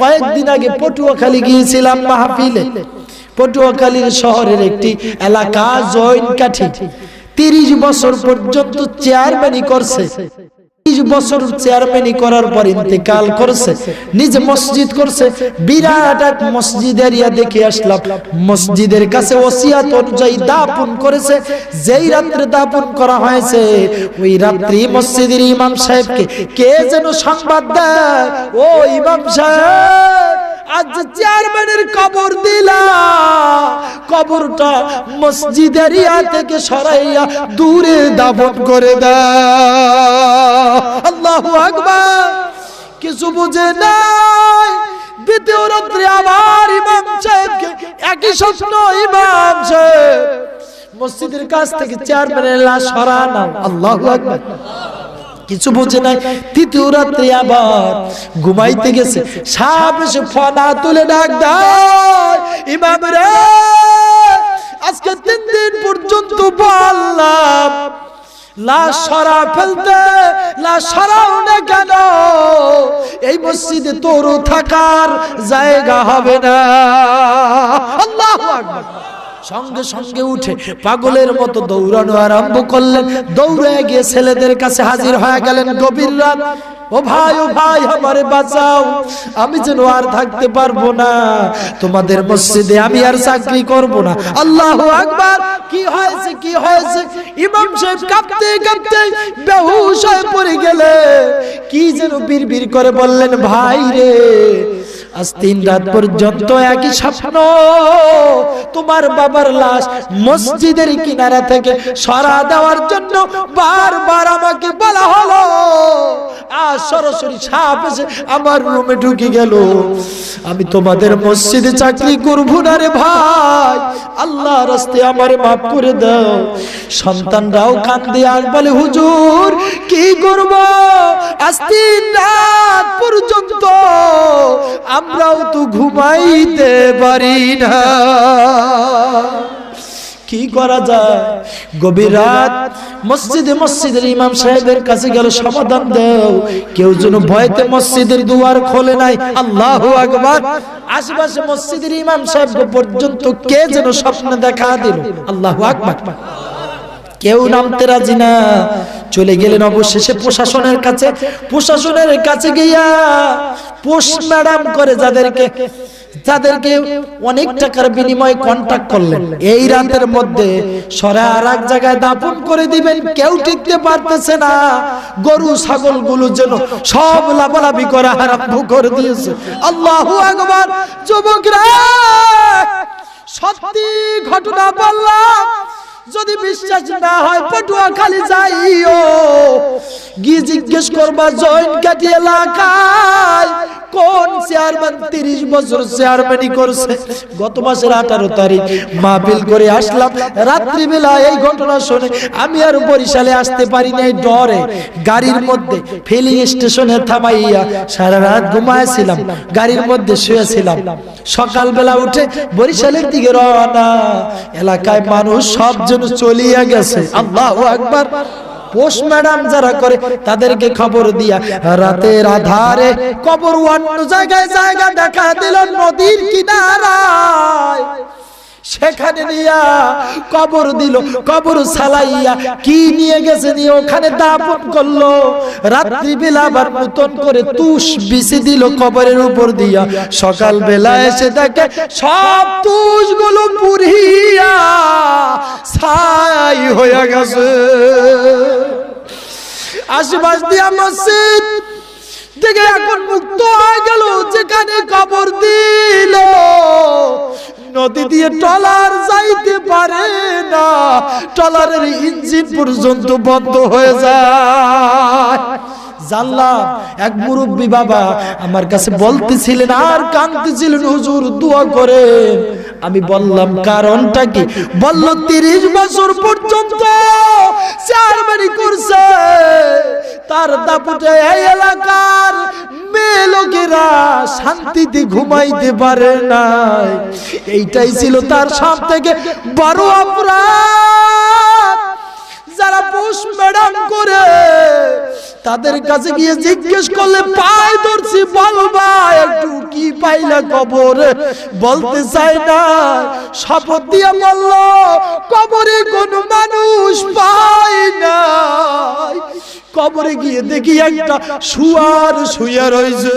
কয়েকদিন আগে পটুয়াখালী গিয়েছিলাম মাহফিলে। পটুয়াখালীর শহরের একটি এলাকা জৈন কাঠি তিরিশ বছর পর্যন্ত চেয়ারম্যানই করছে। বছর চেয়ারম্যানই করার পর ইন্তেকাল করছে, নিজে মসজিদ করছে, বিরাট এক মসজিদ এরিয়া দেখে আসলাম। মসজিদের কাছে ওসিয়াত অনুযায়ী দাপন করেছে, যেই রাত্রে দাপন করা হয়েছে, ওই রাত্রি মসজিদের ইমাম সাহেবকে কে যেন সংবাদ দেয়? ও ইমাম সাহেব! আজ চেয়ারম্যানের কবর দিলা কবরটা মসজিদের ইয়া থেকে সরাইয়া দূরে দাফন করে দাও। আল্লাহু আকবার। কিছু বুঝে নাই। দ্বিতীয় রাত্রে আবার ইমাম সাহেবকে একই স্বপ্ন ইমাম সাহেব। মসজিদের কাছ থেকে চেয়ারম্যানের লাশ সরানো। আল্লাহু আকবার। কিছু বুঝে নাই। তৃতীয় রাত্রে আবার ঘুমাইতে গেছে। সাপ এসে ফনা তুলে ডাক দেয়, ইমাম রে, আজকে তিন দিন পর্যন্ত বললাম লাশ সরা ফেলতে না কেন? এই মসজিদে তোরও থাকার জায়গা হবে না। আল্লাহু সঙ্গে সঙ্গে উঠে পাগলের মতো দৌড়ানো আরম্ভ করলেন। দৌড়ে গিয়ে ছেলেদের কাছে হাজির হয়ে গেলেন গভীর রাত। ও ভাই ও ভাই আমারে বাঁচাও। আমি যেন আর থাকতে পারব না। তোমাদের মসজিদে আমি আর চাকরি করব না। আল্লাহ আকবার। কি হয়েছে কি হয়েছে? ইমাম সাহেব কাঁপতে কাঁপতে বেহুশ হয়ে পড়ে গেলে। কি যেন বিড়বিড় করে বললেন ভাই রে আজ তিন রাত পর্যন্ত একই স্বপ্ন। তোমার বাবার লাশ মসজিদের কিনারা থেকে সরা দেওয়ার জন্য বারবার আমাকে বলা হলো। আর সরাসরি সাপ এসে আমার রুমে ঢুকে গেল। আমি তোমাদের মসজিদে চাকরি করব না রে ভাই। আল্লাহ রাস্তে আমার মাফ করে দাও। সন্তানরাও কান্দে আর বলে, হুজুর, কি করব? আজ তিন রাত পর্যন্ত আমরাও তো ঘুমাইতে পারি না। কি করা যায়? গভীর রাত মসজিদে মসজিদের ইমাম সাহেবের কাছে গেল, সমাধান দাও। কেউ যেন ভয়তে মসজিদের দুয়ার খোলে নাই। আল্লাহ আকবার। আশেপাশে মসজিদের ইমাম সাহেব পর্যন্ত কে যেন স্বপ্ন দেখা দিল? আল্লাহ আকবার। কেউ নামতে রাজি না। চলে গেলেন অবশেষে প্রশাসনের কাছে। প্রশাসনের কাছে গিয়া পোষ ম্যাডাম করে যাদেরকে যাদেরকে অনেক টাকার বিনিময়ে কন্টাক্ট করলেন। এই রাতের মধ্যে সরা আর এক জায়গায় দাপন করে দিবেন, কেউ টিকতে পারতেছে না। গরু ছাগলগুলো যেন সব লাফালাফি করা আরম্ভ করে দিয়েছে। আল্লাহু আকবার, যুবকরা, সত্যি ঘটনা বললাম। যদি বিশ্বাস না হয় পটুয়া খালি যাইও। করবা জয়েন্ট কাটি এলাকায় কোন চেয়ারম্যান তিরিশ বছর চেয়ারম্যানই করছে? গত মাসের আঠারো তারিখ মাহফিল করে আসলাম। রাত্রিবেলা এই ঘটনা শুনে আমি আর বরিশালে আসতে পারি নাই ডরে। গাড়ির মধ্যে ফিলিং স্টেশনে থামাইয়া সারা রাত ঘুমাইছিলাম। গাড়ির মধ্যে শুয়েছিলাম। সকালবেলা উঠে বরিশালের দিকে রওনা। এলাকায় মানুষ সব যেন চলিয়া গেছে। আল্লাহ একবার পোস্ট ম্যাডাম যারা করে, তাদেরকে খবর দিয়া রাতের আধারে কবর অন্য জায়গায় জায়গা দেখা দিল নদীর কিনারায়। সেখানে নিয়া কবর দিল, কবর সালাইয়া কি নিয়ে গেছে নিয়ে ওখানে দাপন করল। রাত্রি বেলা আবার নতুন করে তুষ বিছে দিল কবরের উপর দিয়া। সকাল বেলা এসে দেখে সব তুষগুলো পুরিয়া ছাই হয়ে গেছে। আশেপাশ দিয়া মসজিদ থেকে এখন মুক্ত হয়ে গেল, যেখানে কবর দিল। নদী দিয়ে টলার যাইতে পারে না টলারের ইঞ্জিন পর্যন্ত বন্ধ হয়ে যায়। জানলাম, এক মুরব্বী বাবা আমার কাছে বলতেছিলেন, আর কাঁদতেছিলেন, হুজুর, দোয়া করে আমি বললাম, কারণটা কি? বলল, তিরিশ বছর পর্যন্ত তার এই এলাকার মেয়ে লোকেরা শান্তিতে ঘুমাইতে পারে নাই। এইটাই ছিল তার সব থেকে বড় অপরাধ। যারা পোষ ম্যাডাম করে, তাদের কাছে গিয়ে জিজ্ঞেস করলে, পায় ধরছি বলবা একটু কি না কবর? বলতে চায় না। শপথ দিয়ে বলল, কবরে কোন মানুষ কবরে গিয়ে দেখি একটা শুয়ার শুয়ে রয়েছে